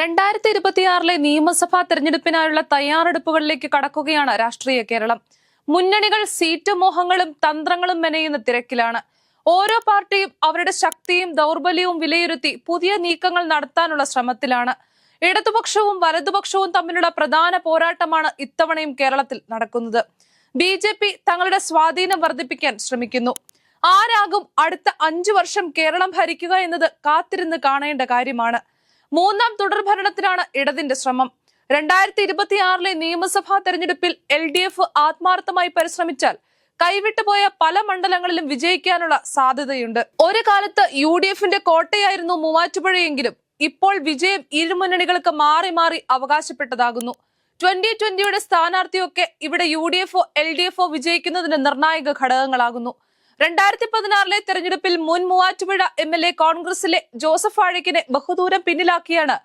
രണ്ടായിരത്തി ഇരുപത്തിയാറിലെ നിയമസഭാ തെരഞ്ഞെടുപ്പിനായുള്ള തയ്യാറെടുപ്പുകളിലേക്ക് കടക്കുകയാണ് രാഷ്ട്രീയ കേരളം. മുന്നണികൾ സീറ്റ് മോഹങ്ങളും തന്ത്രങ്ങളും മെനയുന്ന തിരക്കിലാണ്. ഓരോ പാർട്ടിയും അവരുടെ ശക്തിയും ദൗർബല്യവും വിലയിരുത്തി പുതിയ നീക്കങ്ങൾ നടത്താനുള്ള ശ്രമത്തിലാണ്. ഇടതുപക്ഷവും വലതുപക്ഷവും തമ്മിലുള്ള പ്രധാന പോരാട്ടമാണ് ഇത്തവണയും കേരളത്തിൽ നടക്കുന്നത്. ബി ജെ പി തങ്ങളുടെ സ്വാധീനം വർദ്ധിപ്പിക്കാൻ ശ്രമിക്കുന്നു. ആരാകും അടുത്ത അഞ്ചു വർഷം കേരളം ഭരിക്കുക എന്നത് കാത്തിരുന്ന് കാണേണ്ട കാര്യമാണ്. മൂന്നാം തുടർ തുടർഭരണത്തിനാണ് ഇടതിന്റെ ശ്രമം. രണ്ടായിരത്തി ഇരുപത്തിയാറിലെ നിയമസഭാ തെരഞ്ഞെടുപ്പിൽ എൽ ഡി എഫ് ആത്മാർത്ഥമായി പരിശ്രമിച്ചാൽ കൈവിട്ടുപോയ പല മണ്ഡലങ്ങളിലും വിജയിക്കാനുള്ള സാധ്യതയുണ്ട്. ഒരു കാലത്ത് യു ഡി എഫിന്റെ കോട്ടയായിരുന്നു മൂവാറ്റുപുഴയെങ്കിലും ഇപ്പോൾ വിജയം ഇരുമുന്നണികൾക്ക് മാറി മാറി അവകാശപ്പെട്ടതാകുന്നു. ട്വന്റി ട്വന്റിയുടെ സ്ഥാനാർത്ഥിയൊക്കെ ഇവിടെ യു ഡി എഫോ എൽ ഡി എഫോ വിജയിക്കുന്നതിന് നിർണായക ഘടകങ്ങളാകുന്നു. രണ്ടായിരത്തി പതിനാറിലെ തെരഞ്ഞെടുപ്പിൽ മുൻ മൂവാറ്റുപുഴ എം എൽ എ കോൺഗ്രസിലെ ജോസഫ് ആഴക്കിനെ ബഹുദൂരം പിന്നിലാക്കിയാണ്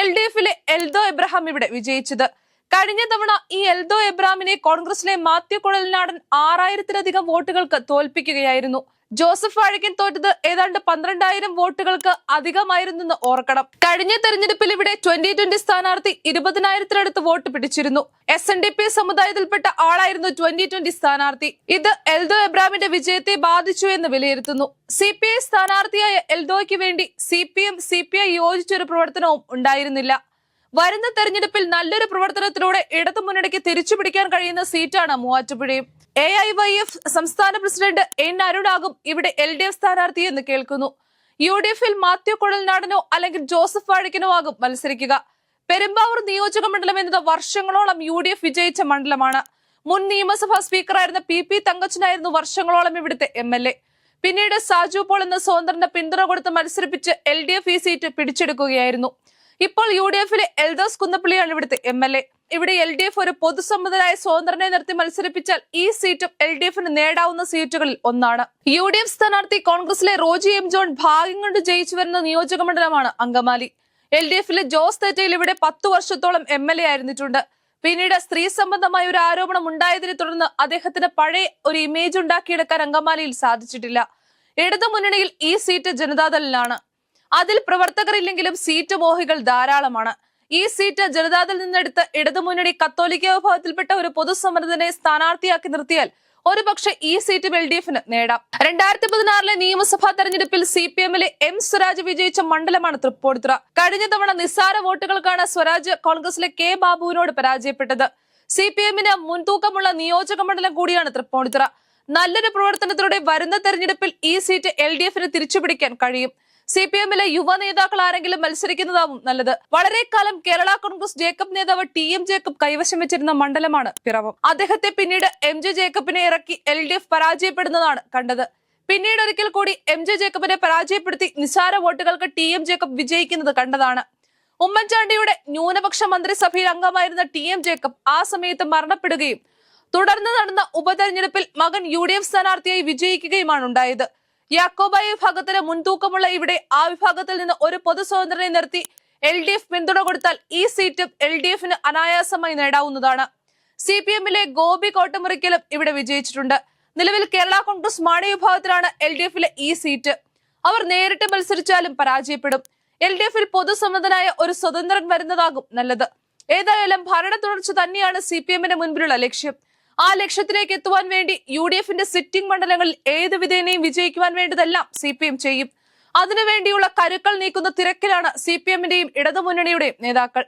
എൽ ഡി എഫിലെ എൽദോ എബ്രഹാം ഇവിടെ വിജയിച്ചത്. കഴിഞ്ഞ തവണ ഈ എൽദോ എബ്രഹാമിനെ കോൺഗ്രസിലെ മാത്യു കുഴൽനാടൻ ആറായിരത്തിലധികം വോട്ടുകൾക്ക് തോൽപ്പിക്കുകയായിരുന്നു. ജോസഫ് വാഴക്കൻ തോറ്റത് ഏതാണ്ട് പന്ത്രണ്ടായിരം വോട്ടുകൾക്ക് അധികമായിരുന്നെന്ന് ഓർക്കണം. കഴിഞ്ഞ തെരഞ്ഞെടുപ്പിൽ ഇവിടെ ട്വന്റി ട്വന്റി സ്ഥാനാർത്ഥി ഇരുപതിനായിരത്തിനടുത്ത് വോട്ട് പിടിച്ചിരുന്നു. എസ് എൻ ഡി പി സമുദായത്തിൽപ്പെട്ട ആളായിരുന്നു ട്വന്റി ട്വന്റി സ്ഥാനാർത്ഥി. ഇത് എൽദോ എബ്രാമിന്റെ വിജയത്തെ ബാധിച്ചു എന്ന് വിലയിരുത്തുന്നു. സി പി ഐ സ്ഥാനാർത്ഥിയായ എൽദോയ്ക്ക് വേണ്ടി C P M C P I യോജിച്ചൊരു പ്രവർത്തനവും ഉണ്ടായിരുന്നില്ല. വരുന്ന തെരഞ്ഞെടുപ്പിൽ നല്ലൊരു പ്രവർത്തനത്തിലൂടെ ഇടതു മുന്നണിക്ക് തിരിച്ചുപിടിക്കാൻ കഴിയുന്ന സീറ്റാണ് മൂവാറ്റുപുഴയും. എ ഐ വൈ എഫ് സംസ്ഥാന പ്രസിഡന്റ് എൻ അരുണാകും ഇവിടെ എൽ ഡി എഫ് സ്ഥാനാർത്ഥി എന്ന് കേൾക്കുന്നു. യു ഡി എഫിൽ മാത്യു കുഴൽനാടനോ അല്ലെങ്കിൽ ജോസഫ് വാഴക്കനോ ആകും മത്സരിക്കുക. പെരുമ്പാവൂർ നിയോജക മണ്ഡലം എന്നത് വർഷങ്ങളോളം യു ഡി എഫ് വിജയിച്ച മണ്ഡലമാണ്. മുൻ നിയമസഭാ സ്പീക്കറായിരുന്ന പി പി തങ്കച്ചനായിരുന്നു വർഷങ്ങളോളം ഇവിടുത്തെ എം എൽ എ. പിന്നീട് സാജു പോൾ എന്ന സ്വതന്ത്രന്റെ പിന്തുണ കൊടുത്ത് മത്സരിപ്പിച്ച് എൽ ഡി എഫ് ഈ സീറ്റ് പിടിച്ചെടുക്കുകയായിരുന്നു. ഇപ്പോൾ യു ഡി എഫിലെ എൽദോസ് കുന്നപ്പള്ളിയാണ് ഇവിടുത്തെ എം എൽ എ. ഇവിടെ എൽ ഡി എഫ് ഒരു പൊതുസമ്മതരായ സ്വതന്ത്രനെ നിർത്തി മത്സരിപ്പിച്ചാൽ ഈ സീറ്റും എൽ ഡി എഫിന് നേടാവുന്ന സീറ്റുകളിൽ ഒന്നാണ്. യു ഡി എഫ് സ്ഥാനാർത്ഥി കോൺഗ്രസിലെ റോജി എം ജോൺ ഭാഗ്യം കൊണ്ട് ജയിച്ചു വരുന്ന നിയോജക മണ്ഡലമാണ് അങ്കമാലി. എൽ ഡി എഫിലെ ജോസ് തെറ്റയിൽ ഇവിടെ പത്തു വർഷത്തോളം എം എൽ എ ആയിരുന്നിട്ടുണ്ട്. പിന്നീട് സ്ത്രീ സംബന്ധമായ ഒരു ആരോപണം ഉണ്ടായതിനെ തുടർന്ന് അദ്ദേഹത്തിന് പഴയ ഒരു ഇമേജ് ഉണ്ടാക്കിയെടുക്കാൻ അങ്കമാലിയിൽ സാധിച്ചിട്ടില്ല. ഇടതു മുന്നണിയിൽ ഈ സീറ്റ് ജനതാദളിലാണ്. അതിൽ പ്രവർത്തകർ ഇല്ലെങ്കിലും സീറ്റ് മോഹികൾ ധാരാളമാണ്. ഈ സീറ്റ് ജനതാദൾ നിന്നെടുത്ത് ഇടതുമുന്നണി കത്തോലിക്ക വിഭാഗത്തിൽപ്പെട്ട ഒരു പൊതുസമ്മതനെ സ്ഥാനാർത്ഥിയാക്കി നിർത്തിയാൽ ഒരുപക്ഷെ ഈ സീറ്റ് എൽ ഡി എഫിന് നേടാം. രണ്ടായിരത്തി പതിനാറിലെ നിയമസഭാ തെരഞ്ഞെടുപ്പിൽ സി പി എമ്മിലെ എം സ്വരാജ് വിജയിച്ച മണ്ഡലമാണ് തൃപ്പൂണിത്തുറ. കഴിഞ്ഞ തവണ നിസ്സാര വോട്ടുകൾക്കാണ് സ്വരാജ് കോൺഗ്രസിലെ കെ ബാബുവിനോട് പരാജയപ്പെട്ടത്. സി പി എമ്മിന് മുൻതൂക്കമുള്ള നിയോജക മണ്ഡലം കൂടിയാണ് തൃപ്പൂണിത്തുറ. നല്ലൊരു പ്രവർത്തനത്തിലൂടെ വരുന്ന തെരഞ്ഞെടുപ്പിൽ ഈ സീറ്റ് എൽ ഡി എഫിന് തിരിച്ചുപിടിക്കാൻ കഴിയും. സി പി എമ്മിലെ യുവ നേതാക്കൾ ആരെങ്കിലും മത്സരിക്കുന്നതാവും നല്ലത്. വളരെ കാലം കേരള കോൺഗ്രസ് ജേക്കബ് നേതാവ് ടി എം ജേക്കബ് കൈവശം വെച്ചിരുന്ന മണ്ഡലമാണ് പിറവം. അദ്ദേഹത്തെ പിന്നീട് എം ജെ ജേക്കബിനെ ഇറക്കി എൽ ഡി എഫ് പരാജയപ്പെടുന്നതാണ് കണ്ടത്. പിന്നീട് ഒരിക്കൽ കൂടി എം ജെ ജേക്കബിനെ പരാജയപ്പെടുത്തി നിസാര വോട്ടുകൾക്ക് ടി എം ജേക്കബ് വിജയിക്കുന്നത് കണ്ടതാണ്. ഉമ്മൻചാണ്ടിയുടെ ന്യൂനപക്ഷ മന്ത്രിസഭയിൽ അംഗമായിരുന്ന ടി എം ജേക്കബ് ആ സമയത്ത് മരണപ്പെടുകയും തുടർന്ന് നടന്ന ഉപതെരഞ്ഞെടുപ്പിൽ മകൻ യു ഡി എഫ് സ്ഥാനാർത്ഥിയായി വിജയിക്കുകയുമാണ് ഉണ്ടായത്. യാക്കോബായ വിഭാഗത്തിന് മുൻതൂക്കമുള്ള ഇവിടെ ആ വിഭാഗത്തിൽ നിന്ന് ഒരു പൊതു സ്വതന്ത്രനെ നിർത്തി എൽ ഡി എഫ് പിന്തുണ കൊടുത്താൽ ഈ സീറ്റും എൽ ഡി എഫിന് അനായാസമായി നേടാവുന്നതാണ്. സി പി എമ്മിലെ ഗോപി കോട്ടമുറിക്കലും ഇവിടെ വിജയിച്ചിട്ടുണ്ട്. നിലവിൽ കേരള കോൺഗ്രസ് മാണി വിഭാഗത്തിലാണ് എൽ ഡി എഫിലെ ഈ സീറ്റ്. അവർ നേരിട്ട് മത്സരിച്ചാലും പരാജയപ്പെടും. എൽ ഡി എഫിൽ പൊതുസമ്മതനായ ഒരു സ്വതന്ത്രൻ വരുന്നതാകും നല്ലത്. ഏതായാലും ഭരണ തുടർച്ച തന്നെയാണ് സി പി എമ്മിന്റെ മുൻപിലുള്ള ലക്ഷ്യം. ആ ലക്ഷ്യത്തിലേക്ക് എത്തുവാൻ വേണ്ടി യു ഡി എഫിന്റെ സിറ്റിംഗ് മണ്ഡലങ്ങളിൽ ഏത് വിധേനയും വിജയിക്കുവാൻ വേണ്ടതെല്ലാം സി പി എം ചെയ്യും അതിനുവേണ്ടിയുള്ള കരുക്കൾ നീക്കുന്ന തിരക്കിലാണ് സി പി എമ്മിന്റെയും ഇടതുമുന്നണിയുടെയും നേതാക്കൾ.